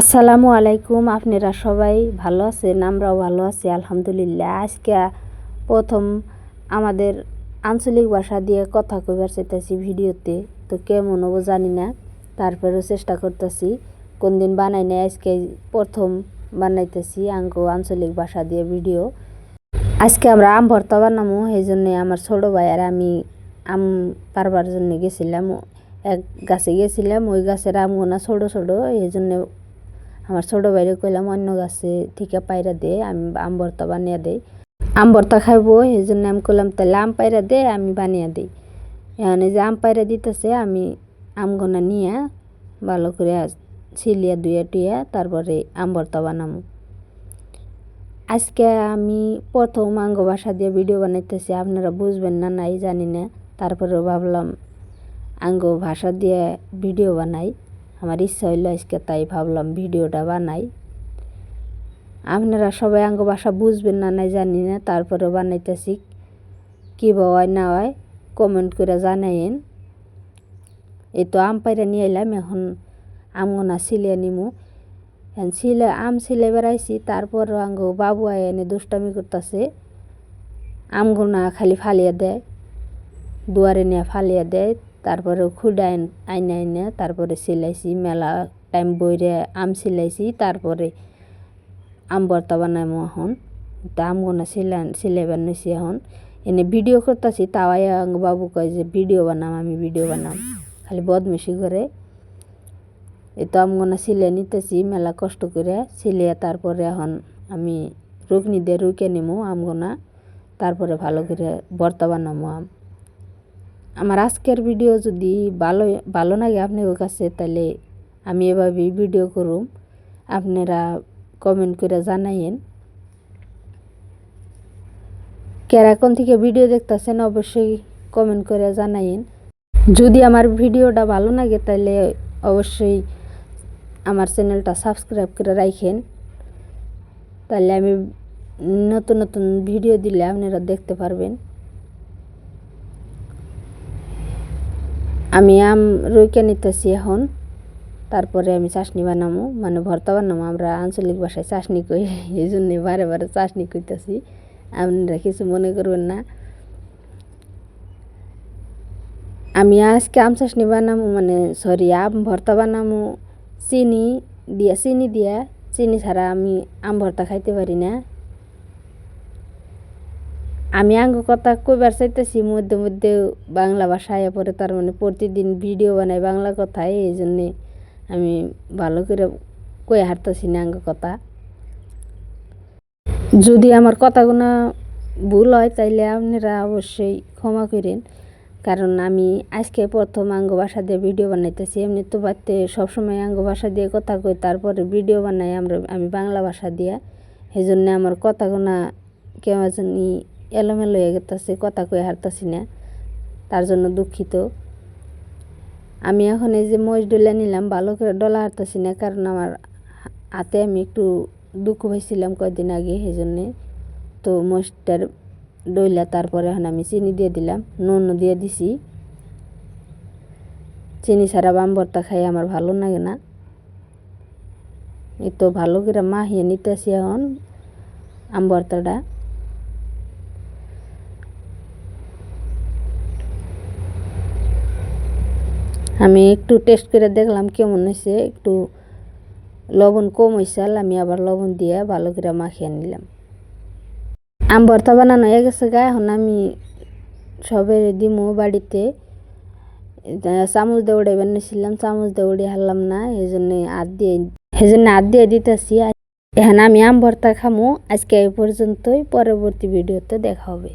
আসসালামু আলাইকুম, আপনারা সবাই ভালো আছেন? আমরাও ভালো আছি, আলহামদুলিল্লাহ। আজকে প্রথম আমাদের আঞ্চলিক ভাষা দিয়ে কথা কইবার চাইতেছি ভিডিওতে। তো কেমন হব জানি না, তারপরেও চেষ্টা করতেছি। কোন দিন বানাই নাই, আজকে প্রথম বানাইতেছি আঙ্গো আঞ্চলিক ভাষা দিয়ে ভিডিও। আজকে আমরা আম ভর্তা বানামো, এই জন্যে আমার ছোটো ভাই আর আমি আম পারবার জন্য গেছিলাম। এক গাছে গেছিলাম, ওই গাছের আমগুনা ছোটো ছোটো, এই জন্যে আমার ছোটো ভাইরে কইলাম, অন্য গাছে থেকে পায়রা দে, আমি আম ভর্তা বানিয়ে দেই। আম ভর্তা খাইবো এই জন্য আমি কইলাম তাহলে আম পায়রা দে, আমি বানিয়ে দিই। এখানে যে আম পায়রা দিতেছে, আমি আমগুনা নিয়ে ভালো করে ছিলিয়া দুইয়া টুইয়া তারপরে আম ভর্তা বানামো। আজকে আমি প্রথম আঙ্গ ভাষা দিয়ে ভিডিও বানাইতেছি, আপনারা বুঝবেন না, নাই জানি না। তারপরেও ভাবলাম আঙ্গ ভাষা দিয়ে ভিডিও বানাই। আমার ইচ্ছা হইল আজকে তাই ভাবলাম ভিডিওটা বানাই। আপনারা সবাই আঙ্গ ভাষা বুঝবেন না, নাই জানি না, তারপরেও বানাইতেছি। কী হয়, না হয় কমেন্ট করে জানাইন এই তো আম পাইরা নিয়ে এলাম এখন আমগোনা সিলিয়ে নিমু। এখন ছিলে, আম ছিলে বেড়াইছি তারপর আঙ্গ বাবু আয় এনে দুষ্টামি করতেছে। আমগুনা খালি ফালিয়ে দেয়, দুয়ারে নিয়ে ফালিয়ে দেয়। তারপরে খুডা আইনে আইনে তারপরে সিলাইছি, মেলা টাইম বইরে আম সিলাইছি, তারপরে আম ভর্তা বানাইমো এখন। তা আমগুনা সিলাই সিলাইবার নিছি এখন। এনে ভিডিও করতেছি, তাও বাবু কয় যে, ভিডিও বানাম, আমি ভিডিও বানাম। খালি বদমেশি করে। এই তো আমগোনা সিলে নিতেছি, মেলা কষ্ট করে সিলিয়ে তারপরে এখন আমি রুকনি দিয়ে রুকে নিমু আমগোনা। তারপরে ভালো করে ভর্তা বানামো আম। আমার আজকের ভিডিও যদি ভালো ভালো লাগে আপনার কাছে, তাহলে আমি এভাবেই ভিডিও করুম। আপনারা কমেন্ট করে জানাইন কেরাকন থেকে ভিডিও দেখতেছেন, অবশ্যই কমেন্ট করে জানাইন যদি আমার ভিডিওটা ভালো লাগে, তাহলে অবশ্যই আমার চ্যানেলটা সাবস্ক্রাইব করে রাখেন তাহলে আমি নতুন নতুন ভিডিও দিলে আপনারা দেখতে পারবেন। আমি আম রইকে নিতেছি এখন তারপরে আমি চাশনি বানামো মানে ভর্তা বানামো আমরা আঞ্চলিক ভাষায় চাশনি কই এই জন্যে বারে বারে চাশনি কইতেছি আপনারা কিছু মনে করবেন না আমি আজকে আম চাশনি বানামো মানে সরি আম ভর্তা বানামো চিনি দিয়া চিনি দিয়া চিনি ছাড়া আমি আম ভর্তা খাইতে পারি না আমি আঙ্গ কথা কইবার চাইতেছি, মধ্যে মধ্যে বাংলা ভাষায় পরে তার মানে প্রতিদিন ভিডিও বানাই বাংলা কথায় এই জন্যে আমি ভালো করে কয়ে হারতেছি না আঙ্গ কথা। যদি আমার কথাগুলো ভুল হয়, তাইলে আপনারা অবশ্যই ক্ষমা করেন, কারণ আমি আজকে প্রথম আঙ্গ ভাষা দিয়ে ভিডিও বানাইতেছি। এমনি তো বাড়িতে সবসময় আঙ্গ ভাষা দিয়ে কথা কই, তারপরে ভিডিও বানাই আমরা, আমি বাংলা ভাষা দিয়ে। সেই জন্যে আমার কথাগুলো কেমন জানি এলোমেলো হয়ে গেতেছে, কথা কয়ে হারতেছি না। তার জন্য দুঃখিত। আমি এখন এই যে মহিষ ডলে নিলাম, ভালো করে ডলা হারতেছি না, কারণ আমার হাতে আমি একটু দুঃখ হয়েছিলাম কয়েকদিন আগে সেই জন্যে তো মহিষটার ডইলা তারপরে এখন আমি চিনি দিয়ে দিলাম, নুন দিয়ে দিছি। চিনি ছাড়া বাম ভর্তা খাই আমার ভালো লাগে না। এই তো ভালো করে মাহিয়ে নিতেছি এখন আম আমি একটু টেস্ট করে দেখলাম কেমন হয়েছে, একটু লবণ কম হয়েছে আমি আবার লবণ দিয়ে ভালো করে মাখিয়ে নিলাম। আম ভর্তা বানানো হয়ে গেছে গা, এখন আমি সবে দিমু বাড়িতে। চামচ দিয়ে বানিয়েছিলাম চামচ দিয়ে উড়ে হারলাম না, এই জন্যে আদ দিয়ে সেই জন্য আদ দিয়ে দিতেছি। এখন আমি আম ভর্তা খামো, আজকে এই পর্যন্তই, পরবর্তী ভিডিওতে দেখা হবে।